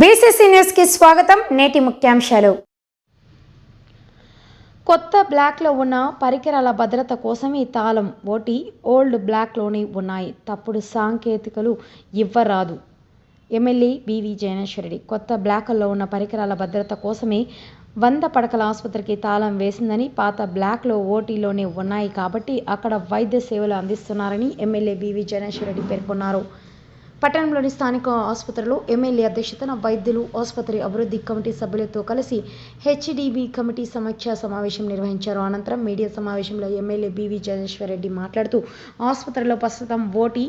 BCC న్యూస్కి స్వాగతం. నేటి ముఖ్యాంశాలు. కొత్త బ్లాక్లో ఉన్న పరికరాల భద్రత కోసం ఈ తాళం. ఓటి ఓల్డ్ బ్లాక్లోని ఉన్నాయి. తప్పుడు సాంకేతికలు ఇవ్వరాదు. ఎమ్మెల్యే బివి జయనేశ్వరరెడ్డి కొత్త బ్లాకుల్లో ఉన్న పరికరాల భద్రత కోసమే వంద పడకల ఆసుపత్రికి తాళం వేసిందని పాత బ్లాక్లో ఓటీలోనే ఉన్నాయి కాబట్టి అక్కడ వైద్య సేవలు అందిస్తున్నారని ఎమ్మెల్యే బివి జయనేశ్వరరెడ్డి పేర్కొన్నారు. పట్టణంలోని స్థానిక ఆసుపత్రిలో ఎమ్మెల్యే అధ్యక్షతన వైద్యులు ఆసుపత్రి అభివృద్ధి కమిటీ సభ్యులతో కలిసి హెచ్డిబి కమిటీ సమీక్ష సమావేశం నిర్వహించారు. అనంతరం మీడియా సమావేశంలో ఎమ్మెల్యే బివి జగదీశ్వరరెడ్డి మాట్లాడుతూ ఆసుపత్రిలో ప్రస్తుతం ఓటీ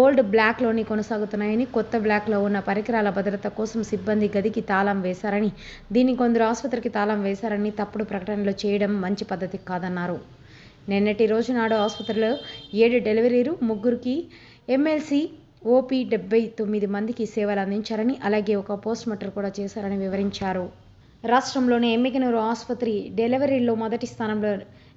ఓల్డ్ బ్లాక్లోని కొనసాగుతున్నాయని కొత్త బ్లాక్లో ఉన్న పరికరాల భద్రత కోసం సిబ్బంది గదికి తాళం వేశారని దీన్ని కొందరు ఆసుపత్రికి తాళం వేశారని తప్పుడు ప్రకటనలు చేయడం మంచి పద్ధతి కాదన్నారు. నిన్నటి రోజు నాడు ఆసుపత్రిలో ఏడు డెలివరీలు ముగ్గురికి ఎమ్మెల్సీ ఓపీ డెబ్బై తొమ్మిది మందికి సేవలు అందించారని అలాగే ఒక పోస్ట్ మార్టం కూడా చేశారని వివరించారు. రాష్ట్రంలోని ఎమ్మికనూరు ఆసుపత్రి డెలివరీలో మొదటి స్థానంలో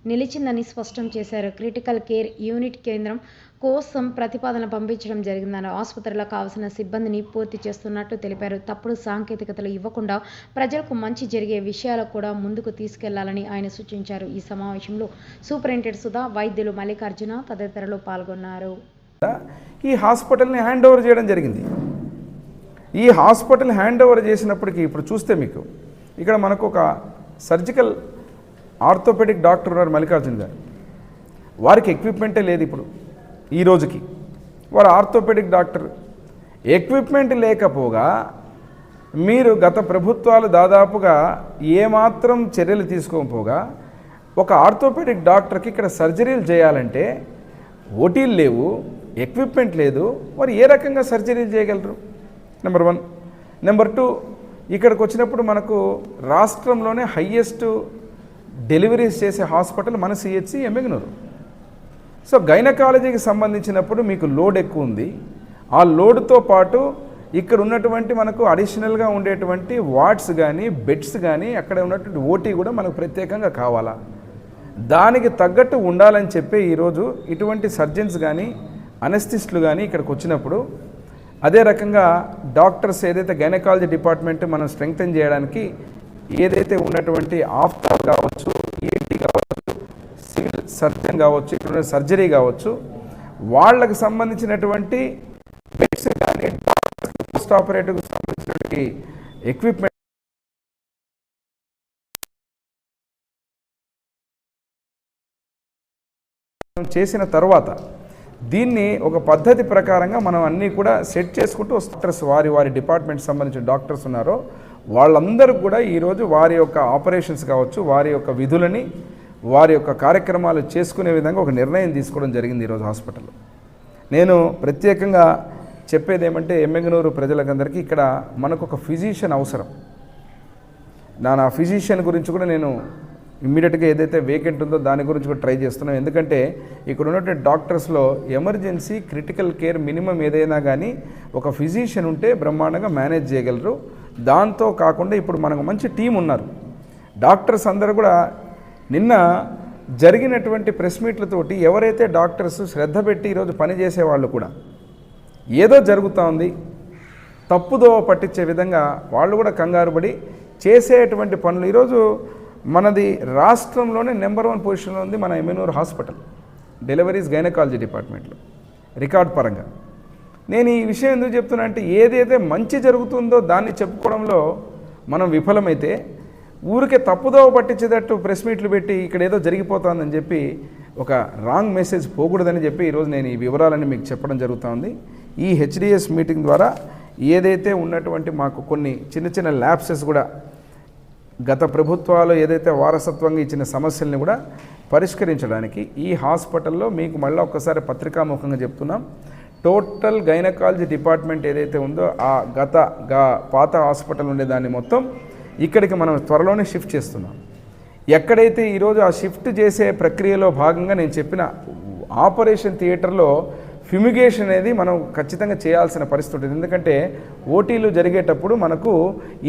నిలిచిందని స్పష్టం చేశారు. క్రిటికల్ కేర్ యూనిట్ కేంద్రం కోసం ప్రతిపాదన పంపించడం జరిగిందని ఆసుపత్రిలో కావాల్సిన సిబ్బందిని పూర్తి చేస్తున్నట్టు తెలిపారు. తప్పుడు సాంకేతికతలు ఇవ్వకుండా ప్రజలకు మంచి జరిగే విషయాలకు కూడా ముందుకు తీసుకెళ్ళాలని ఆయన సూచించారు. ఈ సమావేశంలో సూపరింటెండెంట్ సుధా వైద్యులు మల్లికార్జున తదితరులు పాల్గొన్నారు. ఈ హాస్పిటల్ని హ్యాండ్ ఓవర్ చేయడం జరిగింది. ఈ హాస్పిటల్ హ్యాండ్ ఓవర్ చేసినప్పటికీ ఇప్పుడు చూస్తే మీకు ఇక్కడ మనకు ఒక సర్జికల్ ఆర్థోపెడిక్ డాక్టర్ ఉన్నారు మల్లికార్జున్ గారు. వారికి ఎక్విప్మెంటే లేదు ఇప్పుడు ఈ రోజుకి. వారు ఆర్థోపెడిక్ డాక్టర్. ఎక్విప్మెంట్ లేకపోగా మీరు గత ప్రభుత్వాలు దాదాపుగా ఏమాత్రం చర్యలు తీసుకోకపోగా ఒక ఆర్థోపెడిక్ డాక్టర్కి ఇక్కడ సర్జరీలు చేయాలంటే ఓటీలు లేవు ఎక్విప్మెంట్ లేదు మరి ఏ రకంగా సర్జరీలు చేయగలరు? నెంబర్ వన్ నెంబర్ టూ ఇక్కడికి వచ్చినప్పుడు మనకు రాష్ట్రంలోనే హయ్యెస్ట్ డెలివరీస్ చేసే హాస్పిటల్ మన సిహెచ్సి ఎమ్మెగనూరు సో గైనకాలజీకి సంబంధించినప్పుడు మీకు లోడ్ ఎక్కువ ఉంది. ఆ లోడ్తో పాటు ఇక్కడ ఉన్నటువంటి మనకు అడిషనల్గా ఉండేటువంటి వార్డ్స్ కానీ బెడ్స్ కానీ అక్కడ ఉన్నటువంటి ఓటీ కూడా మనకు ప్రత్యేకంగా కావాలా? దానికి తగ్గట్టు ఉండాలని చెప్పి ఈరోజు ఇటువంటి సర్జన్స్ కానీ అనస్థిస్టులు కానీ ఇక్కడికి వచ్చినప్పుడు అదే రకంగా డాక్టర్స్ ఏదైతే గైనకాలజీ డిపార్ట్మెంట్ మనం స్ట్రెంగ్తన్ చేయడానికి ఏదైతే ఉన్నటువంటి ఆఫ్తార్ కావచ్చు ఈఎన్టీ కావచ్చు సివిల్ సర్జన్ కావచ్చు ఇక్కడ సర్జరీ కావచ్చు వాళ్ళకు సంబంధించినటువంటి బెడ్స్ కానీ పోస్ట్ ఆపరేటివ్కి సంబంధించినటువంటి ఎక్విప్మెంట్ చేసిన తర్వాత దీన్ని ఒక పద్ధతి ప్రకారంగా మనం అన్నీ కూడా సెట్ చేసుకుంటూ డాక్టర్స్ వారి వారి డిపార్ట్మెంట్ సంబంధించిన డాక్టర్స్ ఉన్నారో వాళ్ళందరూ కూడా ఈరోజు వారి యొక్క ఆపరేషన్స్ కావచ్చు వారి యొక్క విధులని వారి యొక్క కార్యక్రమాలు చేసుకునే విధంగా ఒక నిర్ణయం తీసుకోవడం జరిగింది ఈరోజు హాస్పిటల్లో. నేను ప్రత్యేకంగా చెప్పేది ఏమంటే ఎమ్మెగనూరు ప్రజలకందరికీ ఇక్కడ మనకు ఒక ఫిజిషియన్ అవసరం. నా నా ఫిజిషియన్ గురించి కూడా నేను ఇమ్మీడియట్గా ఏదైతే వేకెంట్ ఉందో దాని గురించి కూడా ట్రై చేస్తున్నాం. ఎందుకంటే ఇక్కడ ఉన్నటువంటి డాక్టర్స్లో ఎమర్జెన్సీ క్రిటికల్ కేర్ మినిమం ఏదైనా కానీ ఒక ఫిజిషియన్ ఉంటే బ్రహ్మాండంగా మేనేజ్ చేయగలరు. దాంతో కాకుండా ఇప్పుడు మనకు మంచి టీం ఉన్నారు. డాక్టర్స్ అందరూ కూడా నిన్న జరిగినటువంటి ప్రెస్ మీట్లతోటి ఎవరైతే డాక్టర్స్ శ్రద్ధ పెట్టి ఈరోజు పనిచేసే వాళ్ళు కూడా ఏదో జరుగుతూ ఉంది తప్పుదో పట్టించే విధంగా వాళ్ళు కూడా కంగారు పడి చేసేటువంటి పనులు. ఈరోజు మనది రాష్ట్రంలోనే నెంబర్ వన్ పొజిషన్లో ఉంది మన ఎమ్మెనూర్ హాస్పిటల్. డెలివరీస్ గైనకాలజీ డిపార్ట్మెంట్లో రికార్డ్ పరంగా. నేను ఈ విషయం ఎందుకు చెప్తున్నా అంటే ఏదైతే మంచి జరుగుతుందో దాన్ని చెప్పుకోవడంలో మనం విఫలమైతే ఊరికే తప్పుదోవ పట్టించేటట్టు ప్రెస్ మీట్లు పెట్టి ఇక్కడ ఏదో జరిగిపోతుందని చెప్పి ఒక రాంగ్ మెసేజ్ పోకూడదని చెప్పి ఈరోజు నేను ఈ వివరాలని మీకు చెప్పడం జరుగుతుంది. ఈ హెచ్డిఎస్ మీటింగ్ ద్వారా ఏదైతే ఉన్నటువంటి మాకు కొన్ని చిన్న చిన్న ల్యాబ్సెస్ కూడా గత ప్రభుత్వాలు ఏదైతే వారసత్వంగా ఇచ్చిన సమస్యల్ని కూడా పరిష్కరించడానికి ఈ హాస్పిటల్లో మీకు మళ్ళీ ఒక్కసారి పత్రికాముఖంగా చెప్తున్నాం. టోటల్ గైనకాలజీ డిపార్ట్మెంట్ ఏదైతే ఉందో ఆ గత గా పాత హాస్పిటల్ ఉండేదాన్ని మొత్తం ఇక్కడికి మనం త్వరలోనే షిఫ్ట్ చేస్తున్నాం. ఎక్కడైతే ఈరోజు ఆ షిఫ్ట్ చేసే ప్రక్రియలో భాగంగా నేను చెప్పిన ఆపరేషన్ థియేటర్లో ఫ్యూమిగేషన్ అనేది మనం ఖచ్చితంగా చేయాల్సిన పరిస్థితి ఉంటుంది. ఎందుకంటే ఓటీలు జరిగేటప్పుడు మనకు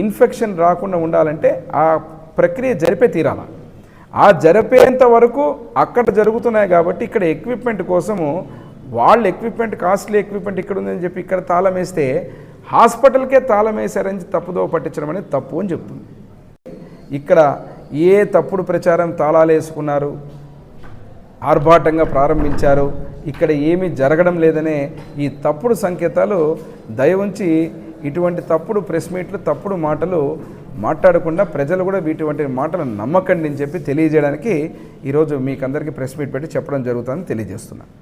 ఇన్ఫెక్షన్ రాకుండా ఉండాలంటే ఆ ప్రక్రియ జరిపే తీరాల. ఆ జరిపేంత వరకు అక్కడ జరుగుతున్నాయి కాబట్టి ఇక్కడ ఎక్విప్మెంట్ కోసము వాళ్ళ ఎక్విప్మెంట్ కాస్ట్లీ ఎక్విప్మెంట్ ఇక్కడ ఉందని చెప్పి ఇక్కడ తాళం వేస్తే హాస్పిటల్కే తాళం వేసారని తప్పుదో పట్టించడం అనేది తప్పు అని చెప్తుంది. ఇక్కడ ఏ తప్పుడు ప్రచారం తాళాలు వేసుకున్నారు? ఆర్భాటంగా ప్రారంభించారు. ఇక్కడ ఏమీ జరగడం లేదనే ఈ తప్పుడు సంకేతాలు దయవుంచి ఇటువంటి తప్పుడు ప్రెస్ మీట్లు తప్పుడు మాటలు మాట్లాడకుండా ప్రజలు కూడా ఇటువంటి మాటలు నమ్మకండి అని చెప్పి తెలియజేయడానికి ఈరోజు మీకందరికీ ప్రెస్ మీట్ పెట్టి చెప్పడం జరుగుతుందని తెలియజేస్తున్నాను.